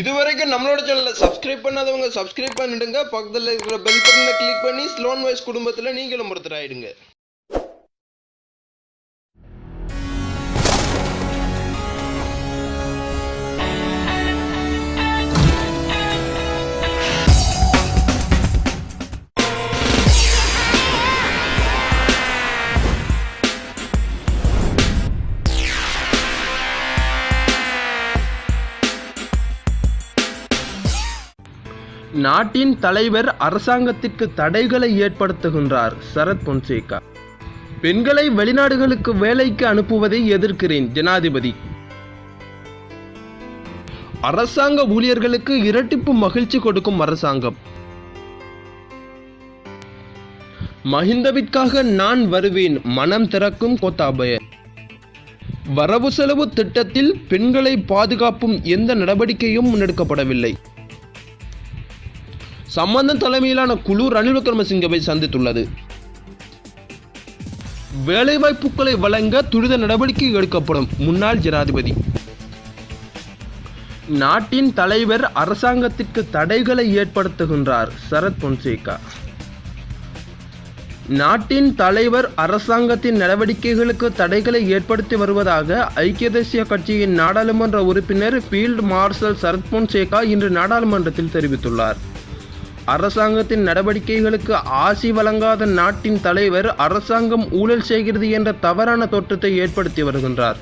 இதுவரைக்கும் நம்மளோட சேனலை சப்ஸ்கிரைப் பண்ணாதவங்க சப்ஸ்கிரைப் பண்ணிடுங்க. பக்கத்தில் இருக்கிற பெல் பட்டனை கிளிக் பண்ணி ஸ்லோன் வாய்ஸ் குடும்பத்தில் நீங்களும் ஒருத்தர் ஆயிடுங்க நாட்டின் தலைவர் அரசாங்கத்திற்கு தடைகளை ஏற்படுத்துகின்றார் சரத் பொன்சேகா. பெண்களை வெளிநாடுகளுக்கு வேலைக்கு அனுப்புவதை எதிர்க்கிறேன் ஜனாதிபதி. அரசாங்க ஊழியர்களுக்கு இரட்டிப்பு மகிழ்ச்சி கொடுக்கும் அரசாங்கம். மஹிந்தவிற்காக நான் வருவேன் மனம் திறக்கும் கோத்தாபய. வரவு செலவு திட்டத்தில் பெண்களை பாதுகாப்பும் எந்த நடவடிக்கையும் முன்னெடுக்கப்படவில்லை. சம்பந்தன் தலைமையிலான குழு ரணில் விக்ரமசிங்கவை சந்தித்துள்ளது. வேலைவாய்ப்புகளை வழங்க துரித நடவடிக்கை எடுக்கப்படும் முன்னாள் ஜனாதிபதி. நாட்டின் தலைவர் அரசாங்கத்திற்கு தடைகளை ஏற்படுத்துகின்றார் சரத் பொன்சேகா. நாட்டின் தலைவர் அரசாங்கத்தின் நடவடிக்கைகளுக்கு தடைகளை ஏற்படுத்தி வருவதாக ஐக்கிய தேசிய கட்சியின் நாடாளுமன்ற உறுப்பினர் ஃபீல்ட் மார்ஷல் சரத் பொன்சேகா இன்று நாடாளுமன்றத்தில் தெரிவித்துள்ளார். அரசாங்கத்தின் நடவடிக்கைகளுக்கு ஆசி வழங்காத நாட்டின் தலைவர் அரசாங்கம் ஊழல் செய்கிறது என்ற தவறான தோற்றத்தை ஏற்படுத்தி வருகின்றார்.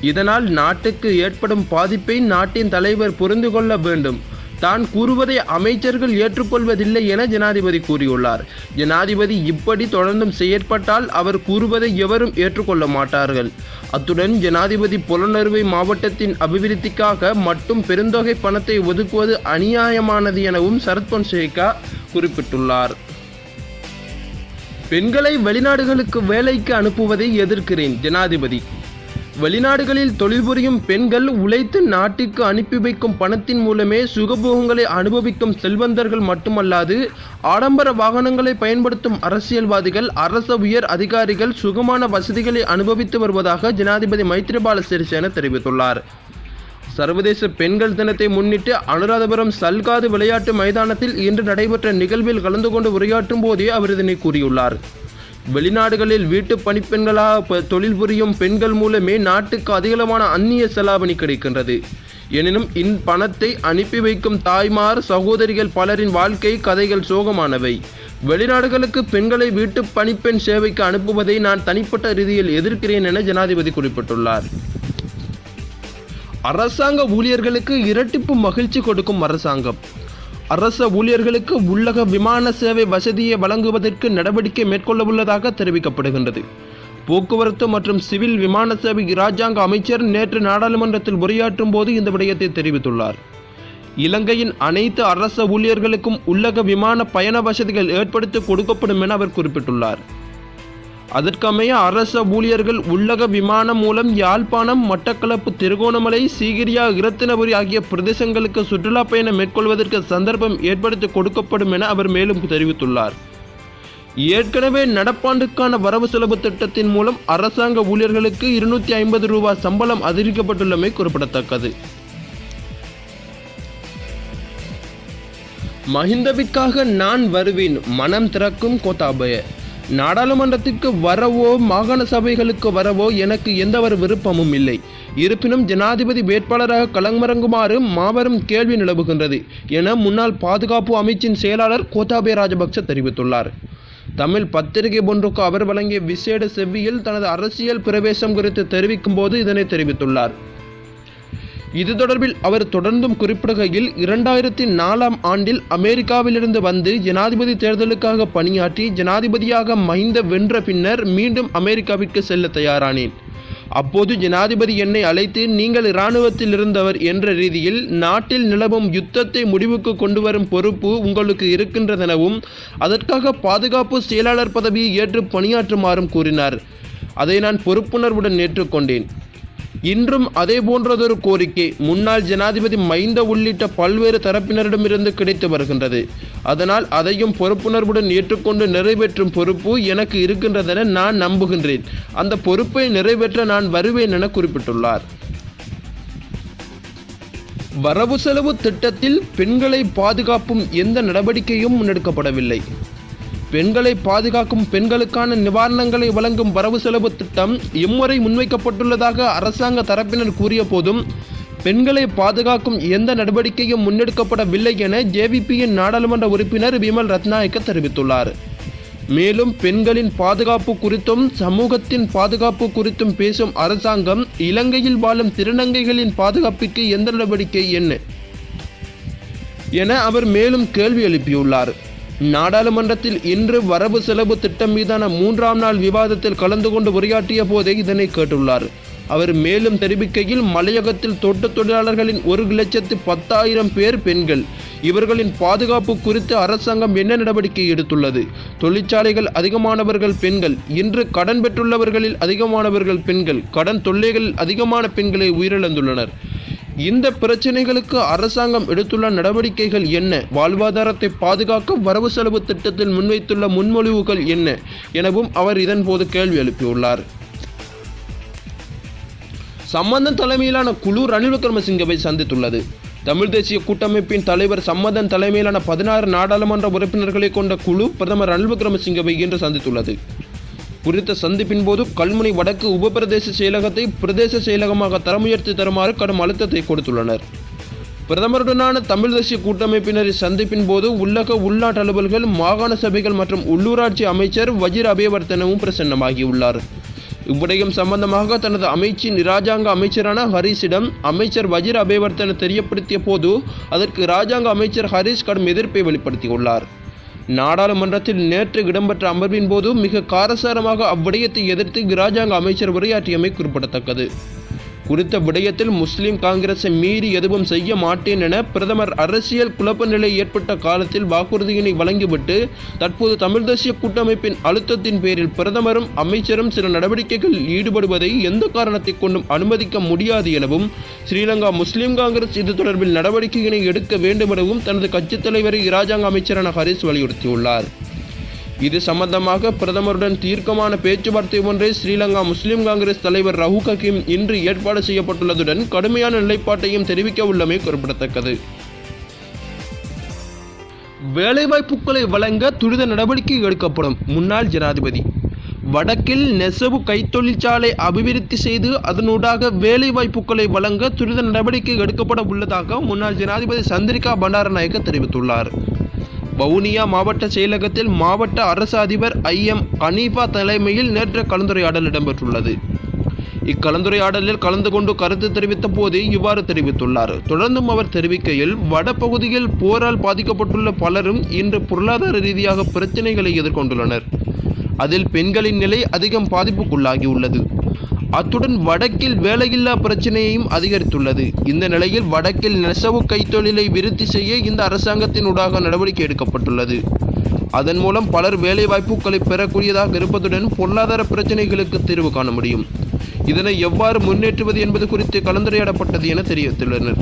இதனால் நாட்டுக்கு ஏற்படும் பாதிப்பை நாட்டின் தலைவர் புரிந்து கொள்ள வேண்டும். தான் கூறுவதை அமைச்சர்கள் ஏற்றுக்கொள்வதில்லை என ஜனாதிபதி கூறியுள்ளார். ஜனாதிபதி இப்படி தொடர்ந்தும் செயற்பட்டால் அவர் கூறுவதை எவரும் ஏற்றுக்கொள்ள மாட்டார்கள். அத்துடன் ஜனாதிபதி புலனறுவை மாவட்டத்தின் அபிவிருத்திக்காக மட்டும் பெருந்தொகை பணத்தை ஒதுக்குவது அநியாயமானது எனவும் சரத் பொன்சேகா குறிப்பிட்டுள்ளார். பெண்களை வெளிநாடுகளுக்கு வேலைக்கு அனுப்புவதை எதிர்க்கிறேன் ஜனாதிபதி. வெளிநாடுகளில் தொழில் புரியும் பெண்கள் உழைத்து நாட்டிற்கு அனுப்பி வைக்கும் பணத்தின் மூலமே சுகபோகங்களை அனுபவிக்கும் செல்வந்தர்கள் மட்டுமல்லாது ஆடம்பர வாகனங்களை பயன்படுத்தும் அரசியல்வாதிகள் அரச உயர் அதிகாரிகள் சுகமான வசதிகளை அனுபவித்து வருவதாக ஜனாதிபதி மைத்ரிபால சிறிசேன தெரிவித்துள்ளார். சர்வதேச பெண்கள் தினத்தை முன்னிட்டு அனுராதபுரம் சல்காது விளையாட்டு மைதானத்தில் இன்று நடைபெற்ற நிகழ்வில் கலந்து கொண்டு உரையாற்றும் போதே அவர் இதனை கூறியுள்ளார். வெளிநாடுகளில் வீட்டு பணிப்பெண்களாக தொழில் புரியும் பெண்கள் மூலமே நாட்டுக்கு அதிகளவான அந்நிய செலாவணி கிடைக்கின்றது. எனினும் இப்பணத்தை அனுப்பி வைக்கும் தாய்மார் சகோதரிகள் பலரின் வாழ்க்கை கதைகள் சோகமானவை. வெளிநாடுகளுக்கு பெண்களை வீட்டு பணிப்பெண் சேவைக்கு அனுப்புவதை நான் தனிப்பட்ட ரீதியில் எதிர்க்கிறேன் என ஜனாதிபதி குறிப்பிட்டுள்ளார். அரசாங்க ஊழியர்களுக்கு இரட்டிப்பு மகிழ்ச்சி கொடுக்கும் அரசாங்கம். அரச ஊழியர்களுக்கு உள்ளக விமான சேவை வசதியை வழங்குவதற்கு நடவடிக்கை மேற்கொள்ளவுள்ளதாக தெரிவிக்கப்படுகின்றது. போக்குவரத்து மற்றும் சிவில் விமான சேவை இராஜாங்க அமைச்சர் நேற்று நாடாளுமன்றத்தில் உரையாற்றும் போது இந்த விடயத்தை தெரிவித்துள்ளார். இலங்கையின் அனைத்து அரச ஊழியர்களுக்கும் உள்ளக விமான பயண வசதிகள் ஏற்படுத்தி கொடுக்கப்படும் என அவர் குறிப்பிட்டுள்ளார். அதற்கமைய அரச ஊழியர்கள் உள்ளக விமானம் மூலம் யாழ்ப்பாணம் மட்டக்களப்பு திருகோணமலை சீகிரியா இரத்தினபுரி ஆகிய பிரதேசங்களுக்கு சுற்றுலா பயணம் மேற்கொள்வதற்கு சந்தர்ப்பம் ஏற்படுத்தி கொடுக்கப்படும் என அவர் மேலும் தெரிவித்துள்ளார். ஏற்கனவே நடப்பாண்டுக்கான வரவு செலவு திட்டத்தின் மூலம் அரசாங்க ஊழியர்களுக்கு இருநூற்றி ஐம்பது ரூபாய் சம்பளம் அதிகரிக்கப்பட்டுள்ளமை குறிப்பிடத்தக்கது. மஹிந்தவிற்காக நான் வருவேன். மனம் திறக்கும் கோத்தாபய. நாடாளுமன்றத்திற்கு வரவோ மாகாண சபைகளுக்கு வரவோ எனக்கு எந்தவொரு விருப்பமும் இல்லை. இருப்பினும் ஜனாதிபதி வேட்பாளராக களமிறங்குமாறு மாபெரும் கேள்வி நிலவுகின்றது என முன்னாள் பாதுகாப்பு அமைச்சின் செயலாளர் கோத்தாபே ராஜபக்ச தெரிவித்துள்ளார். தமிழ் பத்திரிகை ஒன்றுக்கு அவர் வழங்கிய விசேட செவ்வியில் தனது அரசியல் பிரவேசம் குறித்து தெரிவிக்கும் போது இதனை தெரிவித்துள்ளார். இது தொடர்பில் அவர் தொடர்ந்தும் குறிப்பிடுகையில் இரண்டாயிரத்தி நாலாம் ஆண்டில் அமெரிக்காவிலிருந்து வந்து ஜனாதிபதி தேர்தலுக்காக பணியாற்றி ஜனாதிபதியாக மஹிந்த வென்ற பின்னர் மீண்டும் அமெரிக்காவிற்கு செல்ல தயாரானேன். அப்போது ஜனாதிபதி என்னை அழைத்து நீங்கள் இராணுவத்தில் இருந்தவர் என்ற ரீதியில் நாட்டில் நிலவும் யுத்தத்தை முடிவுக்கு கொண்டு வரும் பொறுப்பு உங்களுக்கு இருக்கின்றதெனவும் அதற்காக பாதுகாப்பு செயலாளர் பதவியை ஏற்று பணியாற்றுமாறும் கூறினார். அதை நான் பொறுப்புணர்வுடன் ஏற்றுக்கொண்டேன். இன்றும் அதே போன்றதொரு கோரிக்கை முன்னாள் ஜனாதிபதி மைந்த உள்ளிட்ட பல்வேறு தரப்பினரிடமிருந்து கிடைத்து வருகின்றது. அதனால் அதையும் பொறுப்புணர்வுடன் ஏற்றுக்கொண்டு நிறைவேற்றும் பொறுப்பு எனக்கு இருக்கின்றதென நான் நம்புகின்றேன். அந்த பொறுப்பை நிறைவேற்ற நான் வருவேன் என குறிப்பிட்டுள்ளார். வரவு செலவு திட்டத்தில் பெண்களை பாதுகாப்பும் எந்த நடவடிக்கையும் முன்னெடுக்கப்படவில்லை. பெண்களை பாதுகாக்கும் பெண்களுக்கான நிவாரணங்களை வழங்கும் வரவு செலவு திட்டம் இம்முறை முன்வைக்கப்பட்டுள்ளதாக அரசாங்க தரப்பினர் கூறிய போதும் பெண்களை பாதுகாக்கும் எந்த நடவடிக்கையும் முன்னெடுக்கப்படவில்லை என ஜேவிபியின் நாடாளுமன்ற உறுப்பினர் விமல் ரத்நாயக்க தெரிவித்துள்ளார். மேலும் பெண்களின் பாதுகாப்பு குறித்தும் சமூகத்தின் பாதுகாப்பு குறித்தும் பேசும் அரசாங்கம் இலங்கையில் வாழும் திருநங்கைகளின் பாதுகாப்புக்கு எந்த நடவடிக்கை என்ன என அவர் மேலும் கேள்வி எழுப்பியுள்ளார். நாடாளுமன்றத்தில் இன்று வரவு செலவு திட்டம் மீதான மூன்றாம் நாள் விவாதத்தில் கலந்து கொண்டு உரையாற்றிய போதே இதனை கேட்டுள்ளார். அவர் மேலும் தெரிவிக்கையில் மலையகத்தில் தோட்டத் தொழிலாளர்களின் ஒரு லட்சத்து பத்தாயிரம் பேர் பெண்கள். இவர்களின் பாதுகாப்பு குறித்து அரசாங்கம் என்ன நடவடிக்கை எடுத்துள்ளது? தொழிற்சாலைகள் அதிகமானவர்கள் பெண்கள். இன்று கடன் பெற்றுள்ளவர்களில் அதிகமானவர்கள் பெண்கள். கடன் தொல்லைகளில் அதிகமான பெண்களை உயிரிழந்துள்ளனர். இந்த பிரச்சனைகளுக்கு அரசாங்கம் எடுத்துள்ள நடவடிக்கைகள் என்ன? வாழ்வாதாரத்தை பாதுகாக்க வரவு செலவு திட்டத்தில் முன்வைத்துள்ள முன்மொழிவுகள் என்ன? எனவும் அவர் இதன்போது கேள்வி எழுப்பியுள்ளார். சம்பந்தன் தலைமையிலான குழு ரணில் விக்ரமசிங்கவை சந்தித்துள்ளது. தமிழ் தேசிய கூட்டமைப்பின் தலைவர் சம்மதன் தலைமையிலான பதினாறு நாடாளுமன்ற உறுப்பினர்களை கொண்ட குழு பிரதமர் ரணில் விக்ரமசிங்கவை இன்று சந்தித்துள்ளது. குறித்த சந்திப்பின் போது கல்முனை வடக்கு உபபிரதேச செயலகத்தை பிரதேச செயலகமாக தரமுயர்த்தி தருமாறு கடும் அழுத்தத்தை கொடுத்துள்ளனர். பிரதமருடனான தமிழ் தேசிய கூட்டமைப்பினரின் சந்திப்பின் போது உள்ளக உள்நாட்டு அலுவல்கள் மாகாண சபைகள் மற்றும் உள்ளூராட்சி அமைச்சர் வஜிர் அபயவர்த்தனவும் பிரசன்னமாகியுள்ளார். இவ்விடயம் சம்பந்தமாக தனது அமைச்சின் இராஜாங்க அமைச்சரான ஹரிஸிடம் அமைச்சர் வஜிர் அபயவர்த்தன தெரியப்படுத்திய போது அதற்கு இராஜாங்க அமைச்சர் ஹரிஷ் கடும் எதிர்ப்பை வெளிப்படுத்தியுள்ளார். நாடாளுமன்றத்தில் நேற்று இடம்பெற்ற அமர்வின் போது மிக காரசாரமாக அவ்விடயத்தை எதிர்த்து இராஜாங்க அமைச்சர் உரையாற்றியமை குறிப்பிடத்தக்கது. குறித்த விடயத்தில் முஸ்லிம் காங்கிரஸை மீறி எதுவும் செய்ய மாட்டேன் என பிரதமர் அரசியல் குழப்ப நிலை ஏற்பட்ட காலத்தில் வாக்குறுதியினை வழங்கிவிட்டு தற்போது தமிழ் தேசிய கூட்டமைப்பின் அழுத்தத்தின் பேரில் பிரதமரும் அமைச்சரும் சில நடவடிக்கைகளில் ஈடுபடுவதை எந்த காரணத்தை கொண்டும் அனுமதிக்க முடியாது எனவும் ஸ்ரீலங்கா முஸ்லிம் காங்கிரஸ் இது தொடர்பில் நடவடிக்கையினை எடுக்க வேண்டும் எனவும் தனது கட்சித் தலைவரை இராஜாங்க அமைச்சரான ஹரிஸ் வலியுறுத்தியுள்ளார். இது சம்பந்தமாக பிரதமருடன் தீர்க்கமான பேச்சுவார்த்தை ஒன்றை ஸ்ரீலங்கா முஸ்லிம் காங்கிரஸ் தலைவர் ரஹூக் ஹக்கீம் இன்று ஏற்பாடு செய்யப்பட்டுள்ளதுடன் கடுமையான நிலைப்பாட்டையும் தெரிவிக்க உள்ளமை குறிப்பிடத்தக்கது. வேலைவாய்ப்புகளை வழங்க துரித நடவடிக்கை எடுக்கப்படும் முன்னாள் ஜனாதிபதி. வடக்கில் நெசவு கைத்தொழிற்சாலை அபிவிருத்தி செய்து அதனூடாக வேலைவாய்ப்புகளை வழங்க துரித நடவடிக்கை எடுக்கப்பட உள்ளதாக முன்னாள் ஜனாதிபதி சந்திரிகா பண்டாரநாயக்க தெரிவித்துள்ளார். வவுனியா மாவட்ட செயலகத்தில் மாவட்ட அரசு அதிபர் ஐ எம் அனீபா தலைமையில் நேற்று கலந்துரையாடல் இடம்பெற்றுள்ளது. இக்கலந்துரையாடலில் கலந்து கொண்டு கருத்து தெரிவித்த போதே இவ்வாறு தெரிவித்துள்ளார். தொடர்ந்தும் அவர் தெரிவிக்கையில் வடபகுதியில் போரால் பாதிக்கப்பட்டுள்ள பலரும் இன்று பொருளாதார ரீதியாக பிரச்சினைகளை எதிர்கொண்டுள்ளனர். அதில் பெண்களின் நிலை அதிகம் பாதிப்புக்குள்ளாகியுள்ளது. அத்துடன் வடக்கில் வேலையில்லா பிரச்சனையையும் அதிகரித்துள்ளது. இந்த நிலையில் வடக்கில் நெசவு கைத்தொழிலை விருத்தி செய்ய இந்த அரசாங்கத்தினூடாக நடவடிக்கை எடுக்கப்பட்டுள்ளது. அதன் மூலம் பலர் வேலைவாய்ப்புகளை பெறக்கூடியதாக இருப்பதுடன் பொருளாதார பிரச்சனைகளுக்கு தீர்வு காண முடியும். இதனை எவ்வாறு முன்னேற்றுவது என்பது குறித்து கலந்துரையாடப்பட்டது என தெரிவித்துள்ளனர்